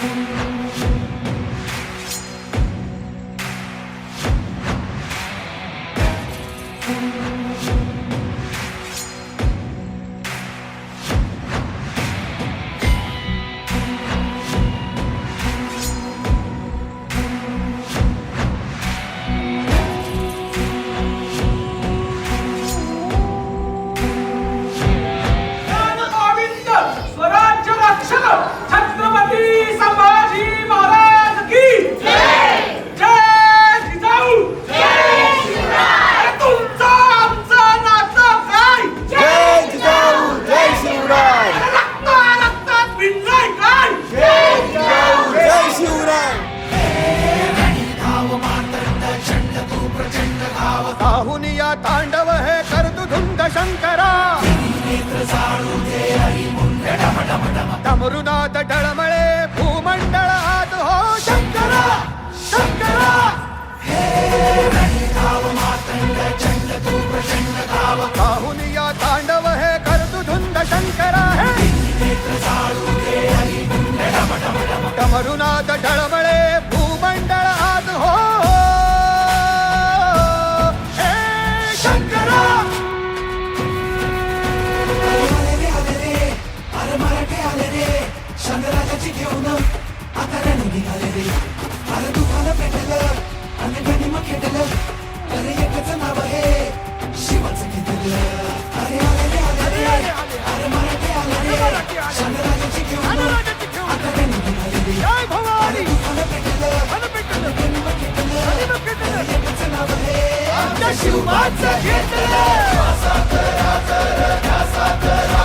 thank you काहुनिया तांडव हे कर्तुधुंद शंकरा। डमरुनाथ डळमळे काळजी घेऊन आता रण निघाले रे अरे तुम्हाला भेटल. आणि गणिम खेटल. अरे एकच नाव हे शिवाच घेतल अरे आले रे आले रे अरे मराठे आले रे शनराजाची घेऊन आता रण निघाले रे अरे तुम्हाला भेटल. आणि गणिम खेटल. अरे एकच नाव हे आमच्या शिवाच घेतल सात राजा राजा सात राजा